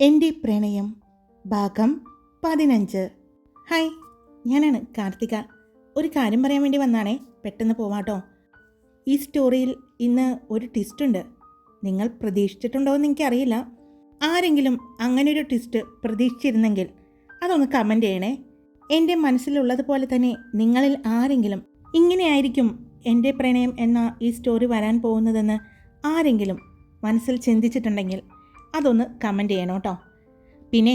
എന്റെ പ്രണയം ഭാഗം പതിനഞ്ച്. ഹായ് ഞാനാണ് കാർത്തിക. ഒരു കാര്യം പറയാൻ വേണ്ടി വന്നാണേ. പെട്ടെന്ന് പോവാട്ടോ. ഈ സ്റ്റോറിയിൽ ഇന്ന് ഒരു ട്വിസ്റ്റ് ഉണ്ട്. നിങ്ങൾ പ്രതീക്ഷിച്ചിട്ടുണ്ടോ എന്ന് എനിക്കറിയില്ല. ആരെങ്കിലും അങ്ങനെ ഒരു ട്വിസ്റ്റ് പ്രതീക്ഷിച്ചിരുന്നെങ്കിൽ അതൊന്ന് കമന്റ് ചെയ്യണേ. എന്റെ മനസ്സിലുള്ളതുപോലെ തന്നെ നിങ്ങളിൽ ആരെങ്കിലും ഇങ്ങനെയായിരിക്കും എന്റെ പ്രണയം എന്ന ഈ സ്റ്റോറി വരാൻ പോകുന്നതെന്ന് ആരെങ്കിലും മനസ്സിൽ ചിന്തിച്ചിട്ടുണ്ടെങ്കിൽ അതൊന്ന് കമന്റ് ചെയ്യണം കേട്ടോ. പിന്നെ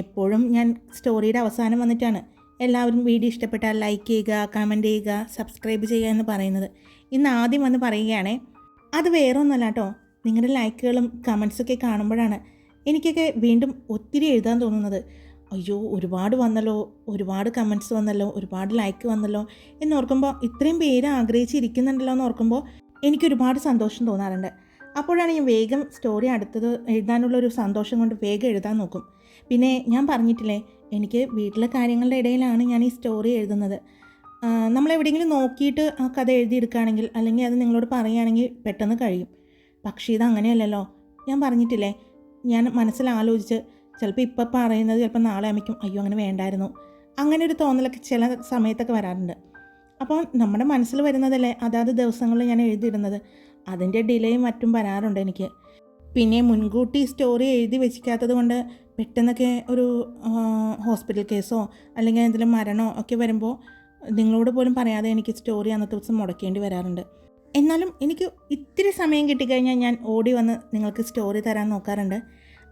എപ്പോഴും ഞാൻ സ്റ്റോറിയുടെ അവസാനം വന്നിട്ടാണ് എല്ലാവരും വീഡിയോ ഇഷ്ടപ്പെട്ടാൽ ലൈക്ക് ചെയ്യുക കമന്റ് ചെയ്യുക സബ്സ്ക്രൈബ് ചെയ്യുക എന്ന് പറയുന്നത്. ഇന്ന് ആദ്യം വന്ന് പറയുകയാണേ അത് വേറെ ഒന്നല്ല കേട്ടോ. നിങ്ങളുടെ ലൈക്കുകളും കമൻസൊക്കെ കാണുമ്പോഴാണ് എനിക്കൊക്കെ വീണ്ടും ഒത്തിരി എഴുതാൻ തോന്നുന്നത്. അയ്യോ ഒരുപാട് വന്നല്ലോ ഒരുപാട് കമന്റ്സ് വന്നല്ലോ ഒരുപാട് ലൈക്ക് വന്നല്ലോ എന്നോർക്കുമ്പോൾ ഇത്രയും പേര് ആഗ്രഹിച്ചിരിക്കുന്നുണ്ടല്ലോ എന്ന് ഓർക്കുമ്പോൾ എനിക്കൊരുപാട് സന്തോഷം തോന്നാറുണ്ട്. അപ്പോഴാണ് ഞാൻ വേഗം സ്റ്റോറി അടുത്തത് എഴുതാനുള്ള ഒരു സന്തോഷം കൊണ്ട് വേഗം എഴുതാൻ നോക്കും. പിന്നെ ഞാൻ പറഞ്ഞിട്ടില്ലേ എനിക്ക് വീട്ടിലെ കാര്യങ്ങളുടെ ഇടയിലാണ് ഞാൻ ഈ സ്റ്റോറി എഴുതുന്നത്. നമ്മൾ എവിടെയെങ്കിലും നോക്കിയിട്ട് ആ കഥ എഴുതിയെടുക്കുകയാണെങ്കിൽ അല്ലെങ്കിൽ അത് നിങ്ങളോട് പറയുകയാണെങ്കിൽ പെട്ടെന്ന് കഴിയും. പക്ഷേ ഇത് അങ്ങനെയല്ലല്ലോ. ഞാൻ പറഞ്ഞിട്ടില്ലേ ഞാൻ മനസ്സിൽ ആലോചിച്ച് ചിലപ്പോൾ ഇപ്പം പറയുന്നത് ചിലപ്പോൾ നാളെ അമ്മയ്ക്കും അയ്യോ അങ്ങനെ വേണ്ടായിരുന്നു. അങ്ങനെ ഒരു തോന്നലൊക്കെ ചില സമയത്തൊക്കെ വരാറുണ്ട്. അപ്പോൾ നമ്മുടെ മനസ്സിൽ വരുന്നതല്ലേ അതാത് ദിവസങ്ങളിൽ ഞാൻ എഴുതിയിടുന്നത്. അതിന്റെ ഡിലേയും മറ്റും വരാറുണ്ട് എനിക്ക്. പിന്നെ മുൻകൂട്ടി സ്റ്റോറി എഴുതി വെച്ചിക്കാത്തത് കൊണ്ട് പെട്ടെന്നൊക്കെ ഒരു ഹോസ്പിറ്റൽ കേസോ അല്ലെങ്കിൽ എന്തെങ്കിലും മരണമോ ഒക്കെ വരുമ്പോൾ നിങ്ങളോട് പോലും പറയാതെ എനിക്ക് സ്റ്റോറി അന്നത്തെ ദിവസം മുടക്കേണ്ടി വരാറുണ്ട്. എന്നാലും എനിക്ക് ഇത്തിരി സമയം കിട്ടിക്കഴിഞ്ഞാൽ ഞാൻ ഓടി വന്ന് നിങ്ങൾക്ക് സ്റ്റോറി തരാൻ നോക്കാറുണ്ട്.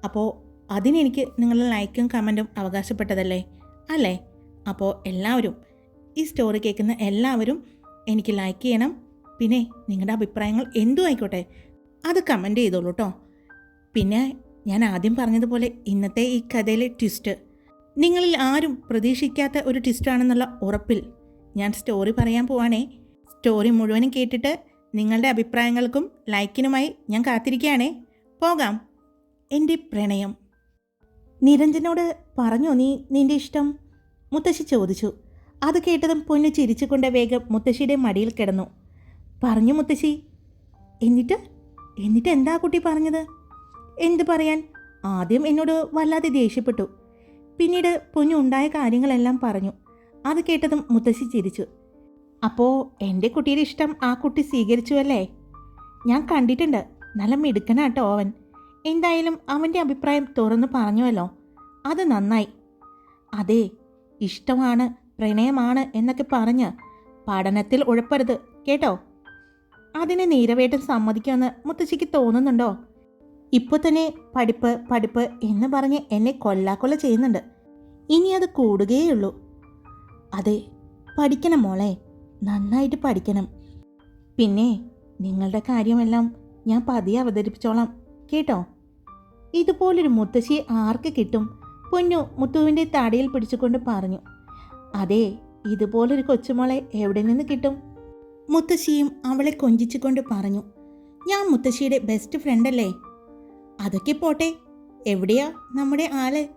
അപ്പോൾ അതിനെനിക്ക് നിങ്ങളുടെ ലൈക്കും കമന്റും അവകാശപ്പെട്ടതല്ലേ? അല്ലേ? അപ്പോൾ എല്ലാവരും ഈ സ്റ്റോറി കേൾക്കുന്ന എല്ലാവരും എനിക്ക് ലൈക്ക് ചെയ്യണം പിന്നെ നിങ്ങളുടെ അഭിപ്രായങ്ങൾ എന്തു ആയിക്കോട്ടെ അത് കമന്റ് ചെയ്തോളൂ കേട്ടോ പിന്നെ ഞാൻ ആദ്യം പറഞ്ഞതുപോലെ ഇന്നത്തെ ഈ കഥയിലെ ട്വിസ്റ്റ് നിങ്ങളിൽ ആരും പ്രതീക്ഷിക്കാത്ത ഒരു ട്വിസ്റ്റാണെന്നുള്ള ഉറപ്പിൽ ഞാൻ സ്റ്റോറി പറയാൻ പോവാണേ. സ്റ്റോറി മുഴുവനും കേട്ടിട്ട് നിങ്ങളുടെ അഭിപ്രായങ്ങൾക്കും ലൈക്കിനുമായി ഞാൻ കാത്തിരിക്കുകയാണേ പോകാം. എന്റെ പ്രണയം. നിരഞ്ജനോട് പറഞ്ഞോ നീ നിന്റെ ഇഷ്ടം? മുത്തശ്ശി ചോദിച്ചു. അത് കേട്ടതും പൊന്നു ചിരിച്ചുകൊണ്ട് വേഗം മുത്തശ്ശിയുടെ മടിയിൽ കിടന്നു. പറഞ്ഞു മുത്തശ്ശി. എന്നിട്ട്? എന്നിട്ട് എന്താ കുട്ടി പറഞ്ഞത്? എന്ത് പറയാൻ? ആദ്യം എന്നോട് വല്ലാതെ ദേഷ്യപ്പെട്ടു. പിന്നീട് പൊന്നു ഉണ്ടായ കാര്യങ്ങളെല്ലാം പറഞ്ഞു. അത് കേട്ടതും മുത്തശ്ശി ചിരിച്ചു. അപ്പോൾ എന്റെ കുട്ടിയുടെ ഇഷ്ടം ആ കുട്ടി സ്വീകരിച്ചു അല്ലേ? ഞാൻ കണ്ടിട്ടുണ്ട്. നല്ല മിടുക്കനാട്ടോ അവൻ. എന്തായാലും അവന്റെ അഭിപ്രായം തുറന്നു പറഞ്ഞുവല്ലോ. അത് നന്നായി. അതെ ഇഷ്ടമാണ് പ്രണയമാണ് എന്നൊക്കെ പറഞ്ഞ് പഠനത്തിൽ ഉഴപ്പരുത്. കേട്ടോ? അതിനെ നീരവേട്ടൻ സമ്മതിക്കുമെന്ന് മുത്തശ്ശിക്ക് തോന്നുന്നുണ്ടോ? ഇപ്പോൾ തന്നെ പഠിപ്പ് പഠിപ്പ് എന്ന് പറഞ്ഞ് എന്നെ കൊല്ലാക്കൊല്ല ചെയ്യുന്നുണ്ട്. ഇനി അത് കൂടുകയുള്ളൂ അതെ പഠിക്കണം മോളെ. നന്നായിട്ട് പഠിക്കണം. പിന്നെ നിങ്ങളുടെ കാര്യമെല്ലാം ഞാൻ പതിയെ അവതരിപ്പിച്ചോളാം. കേട്ടോ? ഇതുപോലൊരു മുത്തശ്ശി ആർക്ക് കിട്ടും? പൊന്നു മുത്തുവിന്റെ തടയിൽ പിടിച്ചുകൊണ്ട് പറഞ്ഞു. അതെ ഇതുപോലൊരു കൊച്ചുമോളെ എവിടെ നിന്ന് കിട്ടും? മുത്തശ്ശിയും അവളെ കൊഞ്ചിച്ചുകൊണ്ട് പറഞ്ഞു ഞാൻ മുത്തശ്ശിയുടെ ബെസ്റ്റ് ഫ്രണ്ടല്ലേ അതൊക്കെ പോട്ടെ എവിടെയാ നമ്മുടെ ആൾ?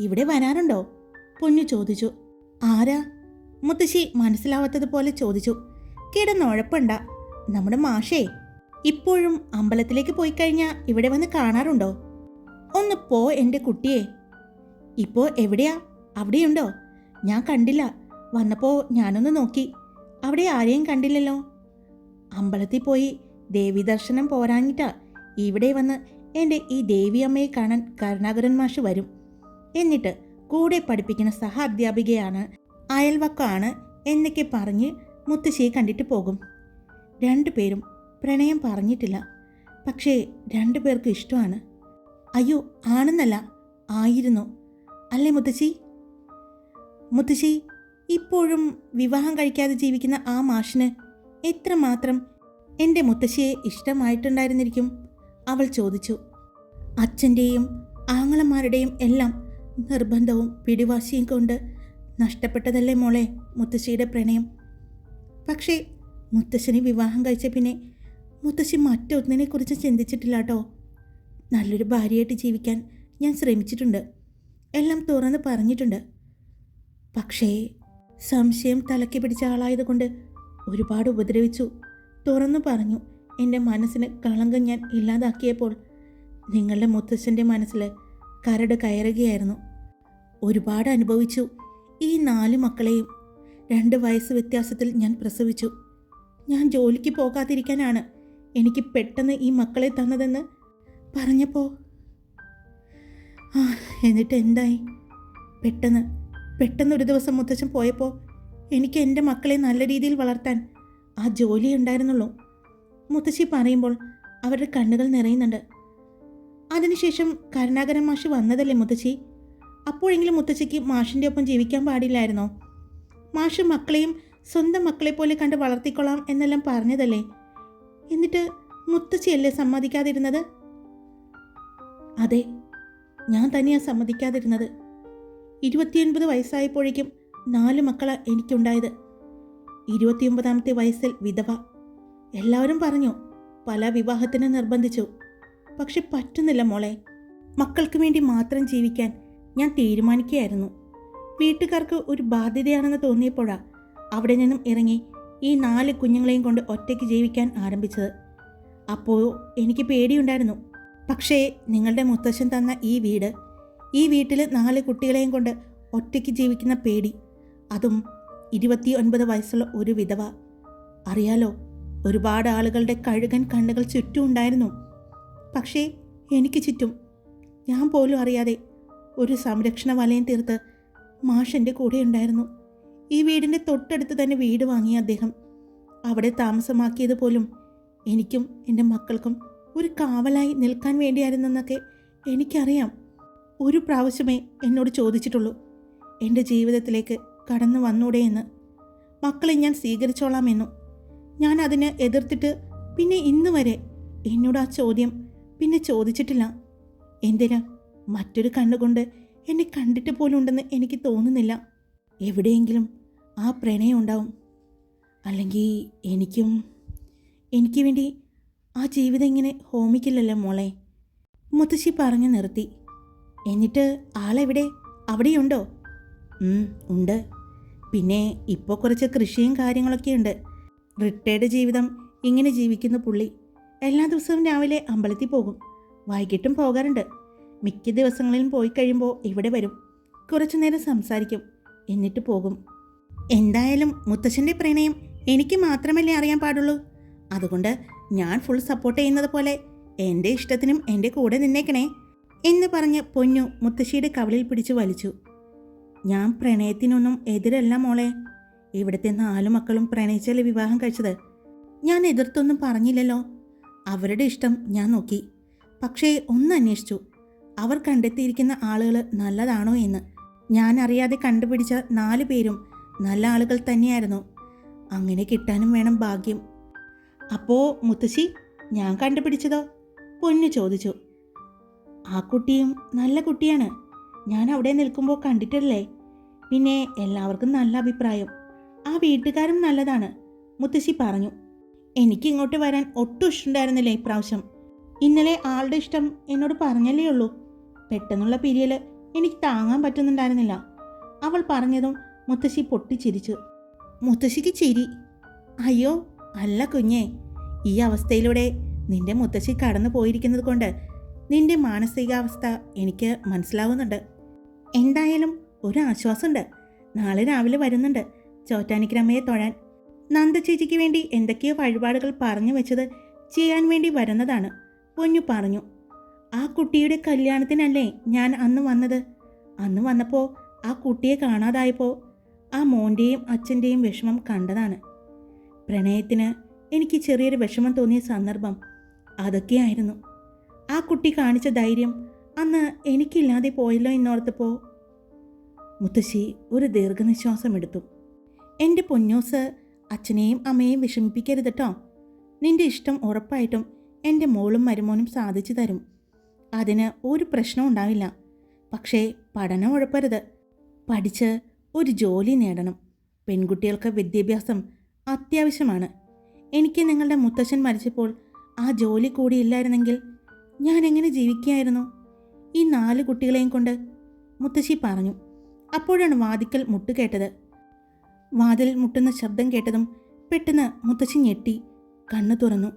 ഇവിടെ വരാറുണ്ടോ? പൊന്നു ചോദിച്ചു. ആരാ? മുത്തശ്ശി മനസ്സിലാവാത്തതുപോലെ ചോദിച്ചു. കിടന്നുഴപ്പണ്ട നമ്മുടെ മാഷേ ഇപ്പോഴും അമ്പലത്തിലേക്ക് പോയി കഴിഞ്ഞാൽ ഇവിടെ വന്ന് കാണാറുണ്ടോ? ഒന്ന് പോ എന്റെ കുട്ടിയെ. ഇപ്പോൾ എവിടെയാ? അവിടെയുണ്ടോ? ഞാൻ കണ്ടില്ല വന്നപ്പോൾ ഞാനൊന്ന് നോക്കി. അവിടെ ആരെയും കണ്ടില്ലല്ലോ. അമ്പലത്തിൽ പോയി ദേവി ദർശനം പോരാഞ്ഞിട്ടാ ഇവിടെ വന്ന് എന്റെ ഈ ദേവിയമ്മയെ കാണാൻ കരുണാകരൻ മാഷ് വരും. എന്നിട്ട് കൂടെ പഠിപ്പിക്കുന്ന സഹ അധ്യാപികയാണ് അയൽവക്കമാണ് എന്നൊക്കെ പറഞ്ഞ് മുത്തശ്ശിയെ കണ്ടിട്ട് പോകും. രണ്ടുപേരും പ്രണയം പറഞ്ഞിട്ടില്ല. പക്ഷേ രണ്ടു പേർക്ക് ഇഷ്ടമാണ്. അയ്യോ ആണെന്നല്ല ആയിരുന്നു. അല്ലേ മുത്തശ്ശി? മുത്തശ്ശി ഇപ്പോഴും വിവാഹം കഴിക്കാതെ ജീവിക്കുന്ന ആ മാഷിന് എത്രമാത്രം എന്റെ മുത്തശ്ശിയെ ഇഷ്ടമായിട്ടുണ്ടായിരുന്നിരിക്കും? അവൾ ചോദിച്ചു. അച്ഛന്റെയും ആങ്ങളമാരുടെയും എല്ലാം നിർബന്ധവും പിടിവാശിയും കൊണ്ട് നഷ്ടപ്പെട്ടതല്ലേ മോളെ മുത്തശ്ശിയുടെ പ്രണയം? പക്ഷേ മുത്തശ്ശനെ വിവാഹം കഴിച്ച പിന്നെ മുത്തശ്ശി മറ്റൊന്നിനെക്കുറിച്ച് ചിന്തിച്ചിട്ടില്ല കേട്ടോ നല്ലൊരു ഭാര്യയായിട്ട് ജീവിക്കാൻ ഞാൻ ശ്രമിച്ചിട്ടുണ്ട്. എല്ലാം തുറന്ന് പറഞ്ഞിട്ടുണ്ട്. പക്ഷേ സംശയം തലക്കി പിടിച്ച ആളായതുകൊണ്ട് ഒരുപാട് ഉപദ്രവിച്ചു. തുറന്നു പറഞ്ഞു എന്റെ മനസ്സിന് കളങ്കം ഞാൻ ഇല്ലാതാക്കിയപ്പോൾ നിങ്ങളുടെ മുത്തശ്ശന്റെ മനസ്സിൽ കരട് കയറുകയായിരുന്നു. ഒരുപാട് അനുഭവിച്ചു. ഈ നാല് മക്കളെയും രണ്ട് വയസ്സ് വ്യത്യാസത്തിൽ ഞാൻ പ്രസവിച്ചു. ഞാൻ ജോലിക്ക് പോകാതിരിക്കാനാണ് എനിക്ക് പെട്ടെന്ന് ഈ മക്കളെ തന്നതെന്ന് പറഞ്ഞപ്പോൾ ആ എന്നിട്ട് എന്തായി? പെട്ടെന്ന് പെട്ടെന്ന് ഒരു ദിവസം മുത്തച്ഛൻ പോയപ്പോൾ എനിക്ക് എന്റെ മക്കളെ നല്ല രീതിയിൽ വളർത്താൻ ആ ജോലി ഉണ്ടായിരുന്നുള്ളൂ മുത്തശ്ശി പറയുമ്പോൾ അവരുടെ കണ്ണുകൾ നിറയുന്നുണ്ട്. അതിനുശേഷം കരുണാകരൻ മാഷ് വന്നതല്ലേ മുത്തശ്ശി? അപ്പോഴെങ്കിലും മുത്തശ്ശിക്ക് മാഷിന്റെ ഒപ്പം ജീവിക്കാൻ പാടില്ലായിരുന്നോ? മാഷ് മക്കളെയും സ്വന്തം മക്കളെ പോലെ കണ്ട് വളർത്തിക്കൊള്ളാം എന്നെല്ലാം പറഞ്ഞതല്ലേ? എന്നിട്ട് മുത്തശ്ശിയല്ലേ സമ്മതിക്കാതിരുന്നത്? അതെ ഞാൻ തന്നെയാണ് സമ്മതിക്കാതിരുന്നത്. ഇരുപത്തിയൊൻപത് വയസ്സായപ്പോഴേക്കും നാല് മക്കളാ എനിക്കുണ്ടായത്. ഇരുപത്തിയൊമ്പതാമത്തെ വയസ്സിൽ വിധവ. എല്ലാവരും പറഞ്ഞു പല വിവാഹത്തിന് നിർബന്ധിച്ചു. പക്ഷെ പറ്റുന്നില്ല മോളെ. മക്കൾക്ക് വേണ്ടി മാത്രം ജീവിക്കാൻ ഞാൻ തീരുമാനിക്കുകയായിരുന്നു. വീട്ടുകാർക്ക് ഒരു ബാധ്യതയാണെന്ന് തോന്നിയപ്പോഴാ അവിടെ നിന്നും ഇറങ്ങി ഈ നാല് കുഞ്ഞുങ്ങളെയും കൊണ്ട് ഒറ്റയ്ക്ക് ജീവിക്കാൻ ആരംഭിച്ചത്. അപ്പോൾ എനിക്ക് പേടിയുണ്ടായിരുന്നു. പക്ഷേ നിങ്ങളുടെ മുത്തശ്ശൻ തന്ന ഈ വീട് ഈ വീട്ടിൽ നാല് കുട്ടികളെയും കൊണ്ട് ഒറ്റയ്ക്ക് ജീവിക്കുന്ന പേടി. അതും ഇരുപത്തി ഒൻപത് വയസ്സുള്ള ഒരു വിധവ. അറിയാലോ ഒരുപാട് ആളുകളുടെ കഴുകൻ കണ്ണുകൾ ചുറ്റും ഉണ്ടായിരുന്നു. പക്ഷേ എനിക്ക് ചുറ്റും. ഞാൻ പോലും അറിയാതെ ഒരു സംരക്ഷണ വലയം തീർത്ത് മാഷന്റെ കൂടെ ഉണ്ടായിരുന്നു. ഈ വീടിന്റെ തൊട്ടടുത്ത് തന്നെ വീട് വാങ്ങിയ അദ്ദേഹം. അവിടെ താമസമാക്കിയത് പോലും എനിക്കും എന്റെ മക്കൾക്കും ഒരു കാവലായി നിൽക്കാൻ വേണ്ടിയായിരുന്നെന്നൊക്കെ എനിക്കറിയാം. ഒരു പ്രാവശ്യമേ എന്നോട് ചോദിച്ചിട്ടുള്ളൂ എന്റെ ജീവിതത്തിലേക്ക് കടന്നു വന്നൂടെ എന്ന്. മക്കളെ ഞാൻ സ്വീകരിച്ചോളാമെന്നും. ഞാൻ അതിനെ എതിർത്തിട്ട് പിന്നെ ഇന്ന് വരെ എന്നോട് ആ ചോദ്യം പിന്നെ ചോദിച്ചിട്ടില്ല. എന്തിനാ? മറ്റൊരു കണ്ണുകൊണ്ട് എന്നെ കണ്ടിട്ട് പോലും ഉണ്ടെന്ന് എനിക്ക് തോന്നുന്നില്ല. എവിടെയെങ്കിലും ആ പ്രണയം ഉണ്ടാവും. അല്ലെങ്കിൽ എനിക്കും എനിക്ക് വേണ്ടി ആ ജീവിതം ഇങ്ങനെ ഹോമിക്കില്ലല്ലോ മോളെ. മുത്തശ്ശി പറഞ്ഞു നിർത്തി. എന്നിട്ട് ആളെവിടെ? അവിടെയുണ്ടോ? ഉണ്ട്. പിന്നെ ഇപ്പോൾ കുറച്ച് കൃഷിയും കാര്യങ്ങളൊക്കെ ഉണ്ട്. റിട്ടയർഡ് ജീവിതം ഇങ്ങനെ ജീവിക്കുന്ന പുള്ളി. എല്ലാ ദിവസവും രാവിലെ അമ്പലത്തിൽ പോകും. വൈകിട്ടും പോകാറുണ്ട്. മിക്ക ദിവസങ്ങളിലും പോയി കഴിയുമ്പോൾ ഇവിടെ വരും. കുറച്ചു നേരം സംസാരിക്കും. എന്നിട്ട് പോകും. എന്തായാലും മുത്തശ്ശന്റെ പ്രണയം എനിക്ക് മാത്രമല്ലേ അറിയാൻ പാടുള്ളൂ. അതുകൊണ്ട് ഞാൻ ഫുൾ സപ്പോർട്ട് ചെയ്യുന്നത് പോലെ എന്റെ ഇഷ്ടത്തിനും എന്റെ കൂടെ നിന്നേക്കണേ. എന്ന് പറഞ്ഞ് പൊന്നു മുത്തശ്ശിയുടെ കവളിൽ പിടിച്ചു വലിച്ചു. ഞാൻ പ്രണയത്തിനൊന്നും എതിരല്ല മോളെ. ഇവിടുത്തെ നാലു മക്കളും പ്രണയിച്ചല്ലേ വിവാഹം കഴിച്ചത്? ഞാൻ എതിർത്തൊന്നും പറഞ്ഞില്ലല്ലോ. അവരുടെ ഇഷ്ടം ഞാൻ നോക്കി. പക്ഷേ ഒന്ന് അന്വേഷിച്ചു. അവർ കണ്ടെത്തിയിരിക്കുന്ന ആളുകൾ നല്ലതാണോ എന്ന്. ഞാൻ അറിയാതെ കണ്ടുപിടിച്ച നാല് പേരും നല്ല ആളുകൾ തന്നെയായിരുന്നു. അങ്ങനെ കിട്ടാനും വേണം ഭാഗ്യം. അപ്പോ മുത്തശ്ശി ഞാൻ കണ്ടുപിടിച്ചതോ? പൊന്നു ചോദിച്ചു. ആ കുട്ടിയും നല്ല കുട്ടിയാണ്. ഞാൻ അവിടെ നിൽക്കുമ്പോൾ കണ്ടിട്ടല്ലേ? പിന്നെ എല്ലാവർക്കും നല്ല അഭിപ്രായം. ആ വീട്ടുകാരും നല്ലതാണ് മുത്തശ്ശി പറഞ്ഞു. എനിക്ക് ഇങ്ങോട്ട് വരാൻ ഒട്ടും ഇഷ്ടമുണ്ടായിരുന്നില്ല ഇപ്രാവശ്യം. ഇന്നലെ ആളുടെ ഇഷ്ടം എന്നോട് പറഞ്ഞല്ലേ ഉള്ളൂ. പെട്ടെന്നുള്ള പിരിയൽ എനിക്ക് താങ്ങാൻ പറ്റുന്നുണ്ടായിരുന്നില്ല. അവൾ പറഞ്ഞതും മുത്തശ്ശി പൊട്ടിച്ചിരിച്ചു. മുത്തശ്ശിക്ക് ചിരി. അയ്യോ അല്ല കുഞ്ഞേ ഈ അവസ്ഥയിലൂടെ നിന്റെ മുത്തശ്ശി കടന്നു പോയിരിക്കുന്നത് കൊണ്ട് നിന്റെ മാനസികാവസ്ഥ എനിക്ക് മനസ്സിലാവുന്നുണ്ട്. എന്തായാലും ഒരു ആശ്വാസമുണ്ട് നാളെ രാവിലെ വരുന്നുണ്ട് ചോറ്റാനിക്രമയെ തൊഴാൻ. നന്ദ ചേച്ചിക്ക് വേണ്ടി എന്തൊക്കെയോ വഴിപാടുകൾ പറഞ്ഞു വെച്ചത് ചെയ്യാൻ വേണ്ടി വരുന്നതാണ്. പൊന്നു പറഞ്ഞു. ആ കുട്ടിയുടെ കല്യാണത്തിനല്ലേ ഞാൻ അന്ന് വന്നത്? അന്ന് വന്നപ്പോൾ ആ കുട്ടിയെ കാണാതായപ്പോൾ ആ മോന്റെയും അച്ഛന്റെയും വിഷമം കണ്ടതാണ്. പ്രണയത്തിന് എനിക്ക് ചെറിയൊരു വിഷമം തോന്നിയ സന്ദർഭം അതൊക്കെയായിരുന്നു. ആ കുട്ടി കാണിച്ച ധൈര്യം അന്ന് എനിക്കില്ലാതെ പോയല്ലോ എന്നോർത്തപ്പോൾ മുത്തശ്ശി ഒരു ദീർഘനിശ്വാസം എടുത്തു. എന്റെ പൊന്നോസ് അച്ഛനെയും അമ്മയെയും വിഷമിപ്പിക്കരുത് കേട്ടോ നിന്റെ ഇഷ്ടം ഉറപ്പായിട്ടും എന്റെ മോളും മരുമോനും സാധിച്ചു തരും. അതിന് ഒരു പ്രശ്നവും ഉണ്ടാവില്ല. പക്ഷേ പഠനം ഉഴപ്പരുത്. പഠിച്ച് ഒരു ജോലി നേടണം. പെൺകുട്ടികൾക്ക് വിദ്യാഭ്യാസം അത്യാവശ്യമാണ്. എനിക്ക് നിങ്ങളുടെ മുത്തശ്ശൻ മരിച്ചപ്പോൾ ആ ജോലി കൂടി ഇല്ലായിരുന്നെങ്കിൽ ഞാൻ എങ്ങനെ ജീവിക്കുകയായിരുന്നു ഈ നാല് കുട്ടികളെയും കൊണ്ട് മുത്തശ്ശി പറഞ്ഞു. അപ്പോഴാണ് വാതിക്കൽ മുട്ടുകേട്ടത് വാതിൽ മുട്ടുന്ന ശബ്ദം കേട്ടതും പെട്ടെന്ന് മുത്തശ്ശി ഞെട്ടി കണ്ണു തുറന്നു.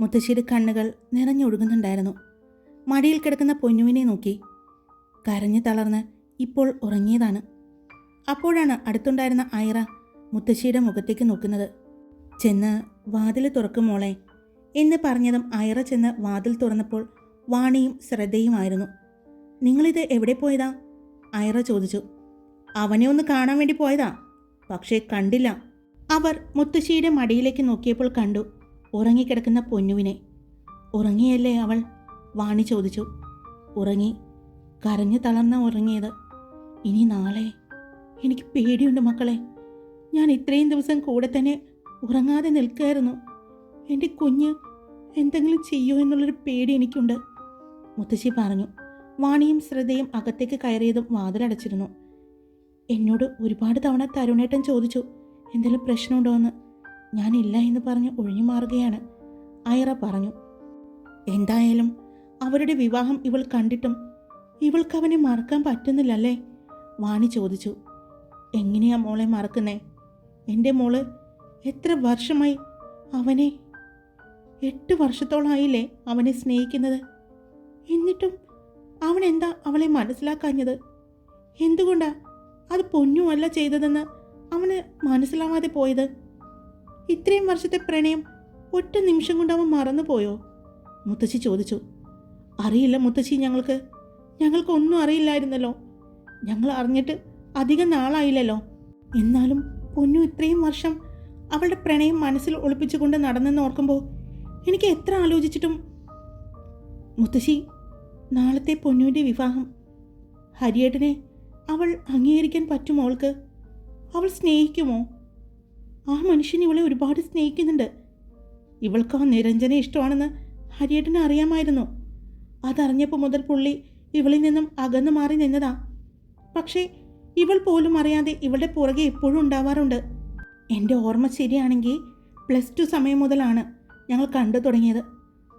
മുത്തശ്ശിയുടെ കണ്ണുകൾ നിറഞ്ഞൊഴുകുന്നുണ്ടായിരുന്നു. മടിയിൽ കിടക്കുന്ന പൊന്നുവിനെ നോക്കി. കരഞ്ഞു തളർന്ന് ഇപ്പോൾ ഉറങ്ങിയതാണ്. അപ്പോഴാണ് അടുത്തുണ്ടായിരുന്ന ഐറ മുത്തശ്ശിയുടെ മുഖത്തേക്ക് നോക്കുന്നത്. ചെന്ന് വാതിൽ തുറക്കും മോളെ എന്ന് പറഞ്ഞതും അയറ ചെന്ന് വാതിൽ തുറന്നപ്പോൾ വാണിയും ശ്രദ്ധയുമായിരുന്നു. നിങ്ങളിത് എവിടെ പോയതാ? അയറ ചോദിച്ചു. അവനെ ഒന്ന് കാണാൻ വേണ്ടി പോയതാ പക്ഷേ കണ്ടില്ല. അവർ മുത്തശ്ശിയുടെ മടിയിലേക്ക് നോക്കിയപ്പോൾ കണ്ടു ഉറങ്ങിക്കിടക്കുന്ന പൊന്നുവിനെ. ഉറങ്ങിയല്ലേ അവൾ? വാണി ചോദിച്ചു. ഉറങ്ങി കരഞ്ഞു തളർന്ന ഉറങ്ങിയത്. ഇനി നാളെ. എനിക്ക് പേടിയുണ്ട് മക്കളെ. ഞാൻ ഇത്രയും ദിവസം കൂടെ തന്നെ ഉറങ്ങാതെ നിൽക്കുകയായിരുന്നു എന്റെ കുഞ്ഞ് എന്തെങ്കിലും ചെയ്യോ എന്നുള്ളൊരു പേടി എനിക്കുണ്ട്. മുത്തശ്ശി പറഞ്ഞു. വാണിയും ശ്രദ്ധയും അകത്തേക്ക് കയറിയതും വാതിലടച്ചിരുന്നു. എന്നോട് ഒരുപാട് തവണ തരുണേട്ടൻ ചോദിച്ചു എന്തെങ്കിലും പ്രശ്നമുണ്ടോ എന്ന് ഞാനില്ല എന്ന് പറഞ്ഞ് ഒഴിഞ്ഞു മാറുകയാണ്. ഐറ പറഞ്ഞു. എന്തായാലും അവരുടെ വിവാഹം ഇവൾ കണ്ടിട്ടും ഇവൾക്ക് അവനെ മറക്കാൻ പറ്റുന്നില്ലല്ലേ? വാണി ചോദിച്ചു. എങ്ങനെയാ മോളെ മറക്കുന്നേ? എന്റെ മോൾ എത്ര വർഷമായി അവനെ എട്ട് വർഷത്തോളായില്ലേ അവനെ സ്നേഹിക്കുന്നത്. എന്നിട്ടും അവൻ എന്താ അവളെ മനസ്സിലാക്കാഞ്ഞത്? എന്തുകൊണ്ടാ അത് പൊന്നുമല്ല ചെയ്തതെന്ന് അവന് മനസ്സിലാവാതെ പോയത്? ഇത്രയും വർഷത്തെ പ്രണയം ഒറ്റ നിമിഷം കൊണ്ട് അവൻ മറന്നുപോയോ? മുത്തശ്ശി ചോദിച്ചു. അറിയില്ല മുത്തശ്ശി ഞങ്ങൾക്ക്. ഞങ്ങൾക്കൊന്നും അറിയില്ലായിരുന്നല്ലോ. ഞങ്ങൾ അറിഞ്ഞിട്ട് അധികം നാളായില്ലല്ലോ. എന്നാലും പൊന്നു ഇത്രയും വർഷം അവളുടെ പ്രണയം മനസ്സിൽ ഒളിപ്പിച്ചുകൊണ്ട് നടന്നെന്ന് ഓർക്കുമ്പോൾ എനിക്ക് എത്ര ആലോചിച്ചിട്ടും മുത്തശ്ശി നാളത്തെ പൊന്നുവിന്റെ വിവാഹം. ഹരിയേട്ടനെ അവൾ അംഗീകരിക്കാൻ പറ്റുമോ അവൾക്ക്? അവൾ സ്നേഹിക്കുമോ? ആ മനുഷ്യൻ ഇവളെ ഒരുപാട് സ്നേഹിക്കുന്നുണ്ട്. ഇവൾക്ക് ആ നിരഞ്ജനെ ഇഷ്ടമാണെന്ന് ഹരിയേട്ടനെ അറിയാമായിരുന്നു. അതറിഞ്ഞപ്പോൾ മുതൽ പുള്ളി ഇവളിൽ നിന്നും അകന്നു മാറി നിന്നതാ. പക്ഷേ ഇവൾ പോലും അറിയാതെ ഇവളുടെ പുറകെ എപ്പോഴും ഉണ്ടാവാറുണ്ട്. എന്റെ ഓർമ്മ ശരിയാണെങ്കിൽ പ്ലസ് ടു സമയം മുതലാണ്. ഞങ്ങൾ കണ്ടു തുടങ്ങിയത്.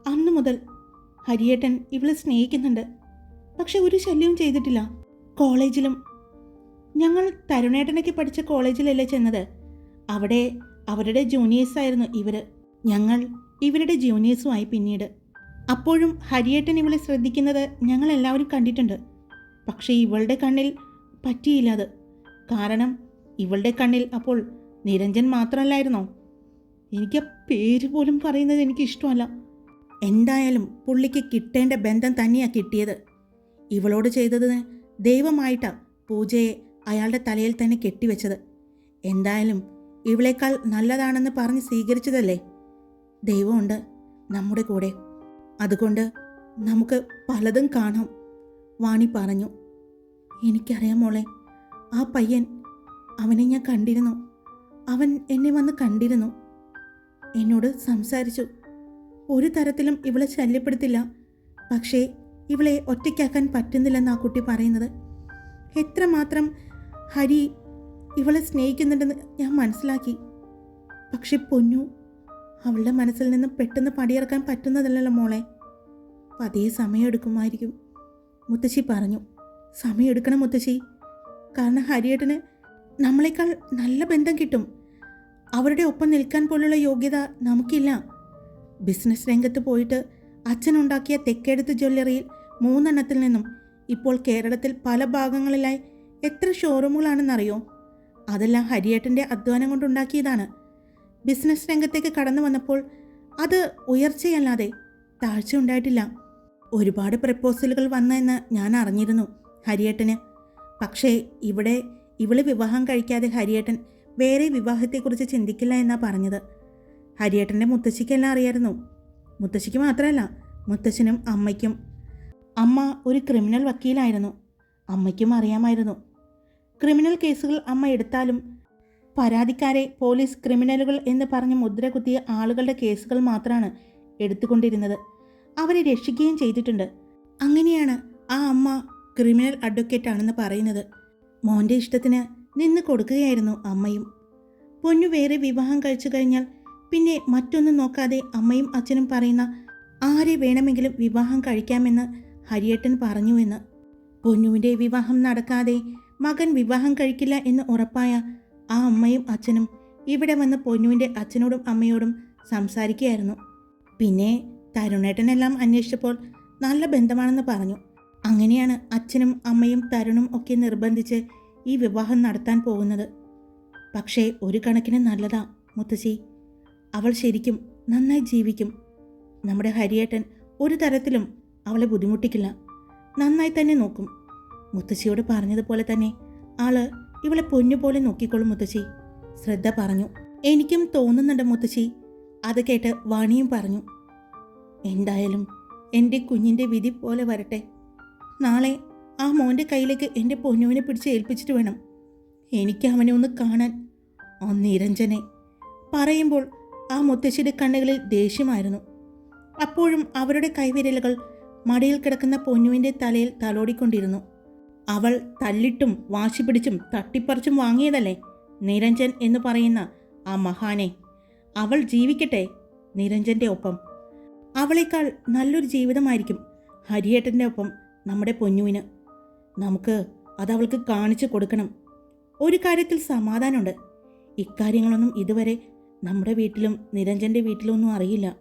അന്നു മുതൽ ഹരിയേട്ടൻ ഇവളെ സ്നേഹിക്കുന്നുണ്ട്. പക്ഷെ ഒരു ശല്യവും ചെയ്തിട്ടില്ല. കോളേജിലും ഞങ്ങൾ തരുണേട്ടനൊക്കെ പഠിച്ച കോളേജിലല്ലേ ചെന്നത്. അവിടെ അവരുടെ ജൂനിയേഴ്സായിരുന്നു ഇവർ ഞങ്ങൾ ഇവരുടെ ജൂനിയേഴ്സുമായി പിന്നീട്. അപ്പോഴും ഹരിയേട്ടൻ ഇവളെ ശ്രദ്ധിക്കുന്നത് ഞങ്ങൾ എല്ലാവരും കണ്ടിട്ടുണ്ട്. പക്ഷേ ഇവളുടെ കണ്ണിൽ പറ്റിയില്ല അത്. കാരണം ഇവളുടെ കണ്ണിൽ അപ്പോൾ നിരഞ്ജൻ മാത്രമല്ലായിരുന്നോ എനിക്ക് ആ പേര് പോലും പറയുന്നത് എനിക്ക് ഇഷ്ടമല്ല എന്തായാലും പുള്ളിക്ക് കിട്ടേണ്ട ബന്ധം തന്നെയാണ് കിട്ടിയത്. ഇവളോട് ചെയ്തത് ദൈവമായിട്ടാണ് പൂജയെ അയാളുടെ തലയിൽ തന്നെ കെട്ടിവെച്ചത്. എന്തായാലും ഇവളേക്കാൾ നല്ലതാണെന്ന് പറഞ്ഞ് സ്വീകരിച്ചതല്ലേ? ദൈവമുണ്ട് നമ്മുടെ കൂടെ. അതുകൊണ്ട് നമുക്ക് പലതും കാണാം വാണി പറഞ്ഞു. എനിക്കറിയാം മോളെ ആ പയ്യൻ അവനെ ഞാൻ കണ്ടിരുന്നു. അവൻ എന്നെ വന്ന് കണ്ടിരുന്നു. എന്നോട് സംസാരിച്ചു. ഒരു തരത്തിലും ഇവളെ ശല്യപ്പെടുത്തില്ല. പക്ഷേ ഇവളെ ഒറ്റയ്ക്കാക്കാൻ പറ്റുന്നില്ലെന്ന് ആ കുട്ടി പറയുന്നത്. എത്രമാത്രം ഹരി ഇവളെ സ്നേഹിക്കുന്നുണ്ടെന്ന് ഞാൻ മനസ്സിലാക്കി. പക്ഷെ പൊന്നു അവളുടെ മനസ്സിൽ നിന്ന് പെട്ടെന്ന് പടിയിറക്കാൻ പറ്റുന്നതല്ലല്ലോ മോളെ. പതിയെ സമയമെടുക്കുമായിരിക്കും മുത്തശ്ശി പറഞ്ഞു. സമയമെടുക്കണം മുത്തശ്ശി. കാരണം ഹരിയേട്ടന് നമ്മളെക്കാൾ നല്ല ബന്ധം കിട്ടും. അവരുടെ ഒപ്പം നിൽക്കാൻ പോലുള്ള യോഗ്യത നമുക്കില്ല. ബിസിനസ് രംഗത്ത് പോയിട്ട് അച്ഛനുണ്ടാക്കിയ തെക്കേടത്ത് ജ്വല്ലറിയിൽ മൂന്നെണ്ണത്തിൽ നിന്നും ഇപ്പോൾ കേരളത്തിൽ പല ഭാഗങ്ങളിലായി എത്ര ഷോറൂമുകളാണെന്നറിയോ? അതെല്ലാം ഹരിയേട്ടന്റെ അധ്വാനം കൊണ്ടുണ്ടാക്കിയതാണ്. ബിസിനസ് രംഗത്തേക്ക് കടന്നു വന്നപ്പോൾ അത് ഉയർച്ചയല്ലാതെ താഴ്ച ഉണ്ടായിട്ടില്ല. ഒരുപാട് പ്രപ്പോസലുകൾ വന്നെന്ന് ഞാൻ അറിഞ്ഞിരുന്നു ഹരിയേട്ടന്. പക്ഷേ ഇവിടെ ഇവൾ വിവാഹം കഴിക്കാതെ ഹരിയേട്ടൻ വേറെ വിവാഹത്തെക്കുറിച്ച് ചിന്തിക്കില്ല എന്നാ പറഞ്ഞത്. ഹരിയേട്ടന്റെ മുത്തശ്ശിക്കെല്ലാം അറിയായിരുന്നു. മുത്തശ്ശിക്ക് മാത്രമല്ല മുത്തശ്ശനും അമ്മയ്ക്കും. അമ്മ ഒരു ക്രിമിനൽ വക്കീലായിരുന്നു. അമ്മയ്ക്കും അറിയാമായിരുന്നു. ക്രിമിനൽ കേസുകൾ അമ്മ എടുത്താലും പരാതിക്കാരെ പോലീസ് ക്രിമിനലുകൾ എന്ന് പറഞ്ഞ് മുദ്ര കുത്തിയ ആളുകളുടെ കേസുകൾ മാത്രമാണ് എടുത്തുകൊണ്ടിരുന്നത്. അവരെ രക്ഷിക്കുകയും ചെയ്തിട്ടുണ്ട്. അങ്ങനെയാണ് ആ അമ്മ ക്രിമിനൽ അഡ്വക്കേറ്റ് ആണെന്ന് പറയുന്നത്. മോന്റെ ഇഷ്ടത്തിന് നിന്ന് കൊടുക്കുകയായിരുന്നു അമ്മയും. പൊന്നു വേറെ വിവാഹം കഴിച്ചു കഴിഞ്ഞാൽ പിന്നെ മറ്റൊന്നും നോക്കാതെ അമ്മയും അച്ഛനും പറയുന്ന ആരെ വേണമെങ്കിലും വിവാഹം കഴിക്കാമെന്ന് ഹരിയേട്ടൻ പറഞ്ഞുവെന്ന് പൊന്നുവിന്റെ വിവാഹം നടക്കാതെ മകൻ വിവാഹം കഴിക്കില്ല എന്ന് ഉറപ്പായ ആ അമ്മയും അച്ഛനും ഇവിടെ വന്ന് പൊന്നുവിന്റെ അച്ഛനോടും അമ്മയോടും സംസാരിക്കുകയായിരുന്നു. പിന്നെ തരുണേട്ടനെല്ലാം അന്വേഷിച്ചപ്പോൾ നല്ല ബന്ധമാണെന്ന് പറഞ്ഞു. അങ്ങനെയാണ് അച്ഛനും അമ്മയും തരുണും ഒക്കെ നിർബന്ധിച്ച് ഈ വിവാഹം നടത്താൻ പോകുന്നത്. പക്ഷേ ഒരു കണക്കിന് നല്ലതാ മുത്തശ്ശി. അവൾ ശരിക്കും നന്നായി ജീവിക്കും. നമ്മുടെ ഹരിയേട്ടൻ ഒരു തരത്തിലും അവളെ ബുദ്ധിമുട്ടിക്കില്ല. നന്നായി തന്നെ നോക്കും. മുത്തശ്ശിയോട് പറഞ്ഞതുപോലെ തന്നെ ആൾ ഇവളെ പൊന്നുപോലെ നോക്കിക്കൊള്ളും മുത്തശ്ശി. ശ്രദ്ധ പറഞ്ഞു. എനിക്കും തോന്നുന്നുണ്ട് മുത്തശ്ശി. അത് കേട്ട് വാണിയും പറഞ്ഞു. എന്തായാലും എന്റെ കുഞ്ഞിന്റെ വിധി പോലെ വരട്ടെ. നാളെ ആ മോന്റെ കയ്യിലേക്ക് എന്റെ പൊന്നുവിനെ പിടിച്ച് ഏൽപ്പിച്ചിട്ട് വേണം. എനിക്ക് അവനെ ഒന്ന് കാണാൻ. ആ നിരഞ്ജനെ പറയുമ്പോൾ ആ മുത്തശ്ശിയുടെ കണ്ണുകളിൽ ദേഷ്യമായിരുന്നു. അപ്പോഴും അവരുടെ കൈവിരലുകൾ മടിയിൽ കിടക്കുന്ന പൊന്നുവിന്റെ തലയിൽ തലോടിക്കൊണ്ടിരുന്നു. അവൾ തല്ലിട്ടും വാശി പിടിച്ചും തട്ടിപ്പറിച്ചും വാങ്ങിയതല്ലേ നിരഞ്ജൻ എന്ന് പറയുന്ന ആ മഹാനെ. അവൾ ജീവിക്കട്ടെ നിരഞ്ജന്റെ ഒപ്പം. അവളേക്കാൾ നല്ലൊരു ജീവിതമായിരിക്കും ഹരിയേട്ടന്റെ ഒപ്പം നമ്മുടെ പൊന്നുവിന്. നമുക്ക് അത് അവൾക്ക് കാണിച്ചു കൊടുക്കണം. ഒരു കാര്യത്തിൽ സമാധാനമുണ്ട്. ഇക്കാര്യങ്ങളൊന്നും ഇതുവരെ നമ്മുടെ വീട്ടിലും നിരഞ്ജന്റെ വീട്ടിലൊന്നും അറിയില്ല.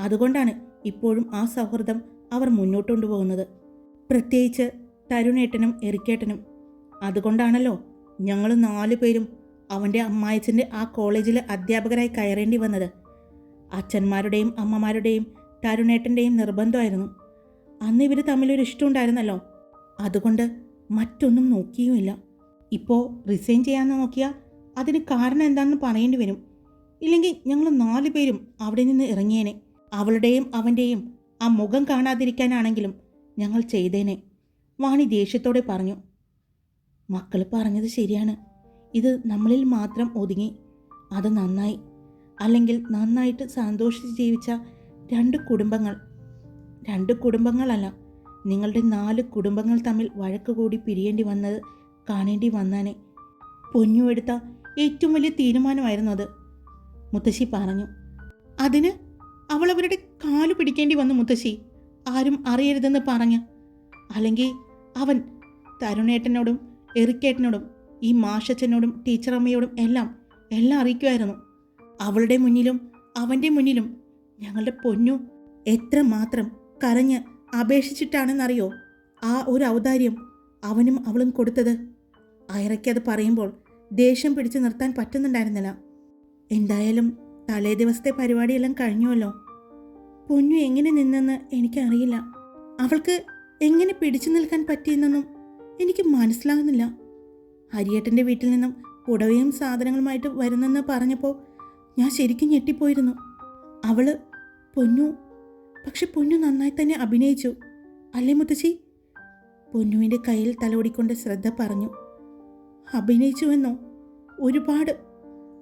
അതുകൊണ്ടാണ് ഇപ്പോഴും ആ സൗഹൃദം അവർ മുന്നോട്ട് കൊണ്ടുപോകുന്നത്. പ്രത്യേകിച്ച് തരുണേട്ടനും എറിക്കേട്ടനും. അതുകൊണ്ടാണല്ലോ ഞങ്ങൾ നാലു പേരും അവന്റെ അമ്മായച്ചന്റെ ആ കോളേജിലെ അധ്യാപകരായി കയറേണ്ടി വന്നത്. അച്ഛന്മാരുടെയും അമ്മമാരുടെയും തരുണേട്ടന്റെയും നിർബന്ധമായിരുന്നു. അന്ന് ഇവർ തമ്മിലൊരു ഇഷ്ടമുണ്ടായിരുന്നല്ലോ അതുകൊണ്ട് മറ്റൊന്നും നോക്കിയുമില്ല. ഇപ്പോൾ റിസൈൻ ചെയ്യാമെന്ന് നോക്കിയാൽ അതിന് കാരണം എന്താണെന്ന് പറയേണ്ടി വരും. ഇല്ലെങ്കിൽ ഞങ്ങൾ നാലു പേരും അവിടെ നിന്ന് ഇറങ്ങിയേനെ. അവളുടെയും അവന്റെയും ആ മുഖം കാണാതിരിക്കാനാണെങ്കിലും ഞങ്ങൾ ചെയ്തേനെ. വാണി ദേഷ്യത്തോടെ പറഞ്ഞു മക്കൾ പറഞ്ഞത് ശരിയാണ്. ഇത് നമ്മളിൽ മാത്രം ഒതുങ്ങി. അത് നന്നായി. അല്ലെങ്കിൽ നന്നായിട്ട് സന്തോഷിച്ച് ജീവിച്ച രണ്ട് കുടുംബങ്ങൾ. രണ്ട് കുടുംബങ്ങളല്ല നിങ്ങളുടെ നാല് കുടുംബങ്ങൾ തമ്മിൽ വഴക്ക് കൂടി പിരിയേണ്ടി വന്നത് കാണേണ്ടി വന്നാനെ. പൊന്നു എടുത്ത ഏറ്റവും വലിയ തീരുമാനമായിരുന്നു അത്. മുത്തശ്ശി പറഞ്ഞു. അതിന് അവൾ അവരുടെ കാലു പിടിക്കേണ്ടി വന്നു മുത്തശ്ശി. ആരും അറിയരുതെന്ന് പറഞ്ഞു. അല്ലെങ്കിൽ അവൻ തരുണേട്ടനോടും എറിക്കേട്ടനോടും ഈ മാഷച്ചനോടും ടീച്ചറമ്മയോടും എല്ലാം എല്ലാം അറിയിക്കുമായിരുന്നു. അവളുടെ മുന്നിലും അവന്റെ മുന്നിലും ഞങ്ങളുടെ പൊന്നു എത്ര മാത്രം കരഞ്ഞ് അപേക്ഷിച്ചിട്ടാണെന്നറിയോ? ആ ഒരു ഔദാര്യം അവനും അവളും കൊടുത്തത്. അയറയ്ക്കത് പറയുമ്പോൾ ദേഷ്യം പിടിച്ചു നിർത്താൻ പറ്റുന്നുണ്ടായിരുന്നില്ല. എന്തായാലും തലേ ദിവസത്തെ പരിപാടിയെല്ലാം കഴിഞ്ഞുവല്ലോ. പൊന്നു എങ്ങനെ നിന്നെന്ന് എനിക്കറിയില്ല. അവൾക്ക് എങ്ങനെ പിടിച്ചു നിൽക്കാൻ പറ്റിയെന്നൊന്നും എനിക്ക് മനസ്സിലാകുന്നില്ല. ഹരിയേട്ടന്റെ വീട്ടിൽ നിന്നും പുടവയും സാധനങ്ങളുമായിട്ട് വരുന്നെന്ന് പറഞ്ഞപ്പോൾ ഞാൻ ശരിക്കും ഞെട്ടിപ്പോയിരുന്നു. അവൾ പൊന്നു പക്ഷെ പൊന്നു നന്നായി തന്നെ അഭിനയിച്ചു. അല്ലേ മുത്തശ്ശി? പൊന്നുവിന്റെ കയ്യിൽ തലോടിക്കൊണ്ട് ശ്രദ്ധ പറഞ്ഞു. അഭിനയിച്ചുവെന്നോ? ഒരുപാട്.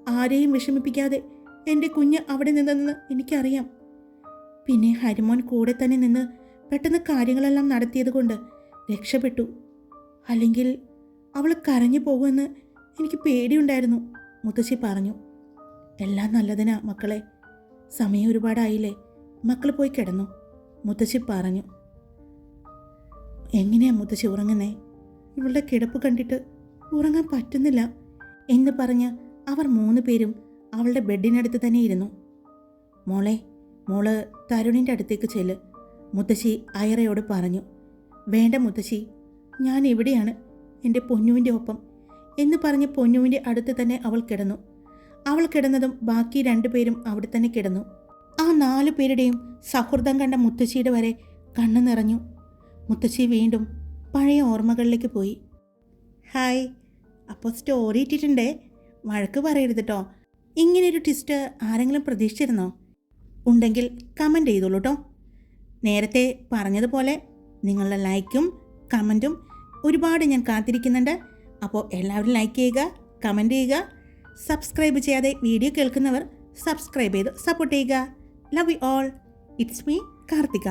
ആരെയും വിഷമിപ്പിക്കാതെ എന്റെ കുഞ്ഞ് അവിടെ നിന്നെന്ന് എനിക്കറിയാം. പിന്നെ ഹരിമോൻ കൂടെ തന്നെ നിന്ന് പെട്ടെന്ന് കാര്യങ്ങളെല്ലാം നടത്തിയത് കൊണ്ട് രക്ഷപ്പെട്ടു. അല്ലെങ്കിൽ അവൾ കരഞ്ഞു പോകുമെന്ന് എനിക്ക് പേടിയുണ്ടായിരുന്നു മുത്തശ്ശി പറഞ്ഞു. എല്ലാം നല്ലതിനാ മക്കളെ. സമയം ഒരുപാടായില്ലേ? മക്കൾ പോയി കിടന്നു. മുത്തശ്ശി പറഞ്ഞു എങ്ങനെയാ മുത്തശ്ശി ഉറങ്ങുന്നേ? ഇവളുടെ കിടപ്പ് കണ്ടിട്ട് ഉറങ്ങാൻ പറ്റുന്നില്ല എന്ന് പറഞ്ഞ് അവർ മൂന്ന് പേരും അവളുടെ ബെഡിനടുത്ത് തന്നെ ഇരുന്നു. മോളെ മോൾ തരുണിന്റെ അടുത്തേക്ക് ചെല്ല് മുത്തശ്ശി അയറയോട് പറഞ്ഞു. വേണ്ട മുത്തശ്ശി ഞാൻ എവിടെയാണ് എന്റെ പൊന്നുവിന്റെ ഒപ്പം എന്ന് പറഞ്ഞ് പൊന്നുവിന്റെ അടുത്ത് തന്നെ അവൾ കിടന്നു. അവൾ കിടന്നതും ബാക്കി രണ്ടുപേരും അവിടെ തന്നെ കിടന്നു. നാലു പേരുടെയും സൗഹൃദം കണ്ട മുത്തശ്ശിയുടെ വരെ കണ്ണു നിറഞ്ഞു. മുത്തശ്ശി വീണ്ടും പഴയ ഓർമ്മകളിലേക്ക് പോയി. ഹായ് അപ്പോൾ സ്റ്റോറി ഇട്ടിട്ടുണ്ടേ? വഴക്ക് പറയരുത് കേട്ടോ ഇങ്ങനെയൊരു ട്വിസ്റ്റ് ആരെങ്കിലും പ്രതീക്ഷിച്ചിരുന്നോ? ഉണ്ടെങ്കിൽ കമന്റ് ചെയ്തോളൂ കേട്ടോ നേരത്തെ പറഞ്ഞതുപോലെ നിങ്ങളുടെ ലൈക്കും കമന്റും ഒരുപാട് ഞാൻ കാത്തിരിക്കുന്നുണ്ട്. അപ്പോൾ എല്ലാവരും ലൈക്ക് ചെയ്യുക കമന്റ് ചെയ്യുക. സബ്സ്ക്രൈബ് ചെയ്യാതെ വീഡിയോ കേൾക്കുന്നവർ സബ്സ്ക്രൈബ് ചെയ്ത് സപ്പോർട്ട് ചെയ്യുക. Love you all it's me Karthika